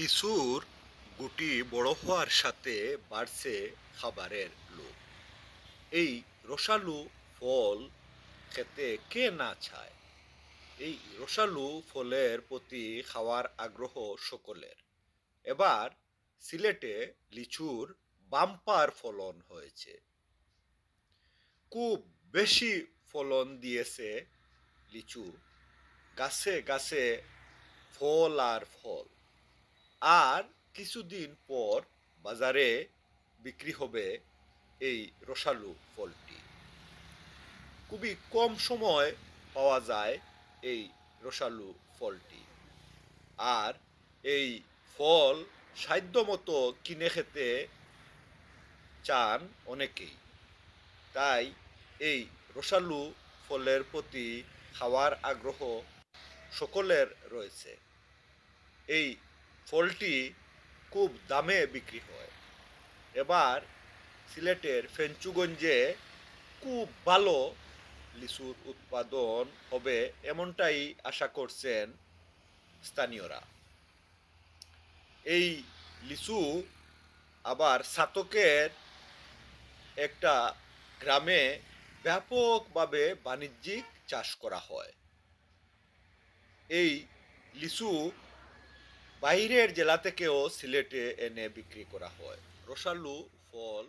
লিচুর গুটি বড় হওয়ার সাথে বাড়ছে খাবারের লোভ। এই রসালু ফল খেতে কে না চায়? এই রসালু ফলের প্রতি খাওয়ার আগ্রহ সকলের। এবার সিলেটে লিচুর বাম্পার ফলন হয়েছে। খুব বেশি ফলন দিয়েছে লিচু। গাছে গাছে ফল আর ফল। আর কিছুদিন পর বাজারে বিক্রি হবে এই রসালু ফলটি। খুবই কম সময় পাওয়া যায় এই রসালু ফলটি। আর এই ফল সাধ্য মতো কিনে খেতে চান অনেকেই। তাই এই রসালু ফলের প্রতি খাওয়ার আগ্রহ সকলের রয়েছে। এই ফলটি খুব দামে বিক্রি হয়। এবার সিলেটের ফেঞ্চুগঞ্জে খুব ভালো লিচুর উৎপাদন হবে এমনটাই আশা করছেন স্থানীয়রা। এই লিচু আবার সাতকের একটা গ্রামে ব্যাপকভাবে বাণিজ্যিক চাষ করা হয়। এই লিচু বাইরের জেলা থেকেও সিলেটে এনে বিক্রি করা হয়। রসালু ফল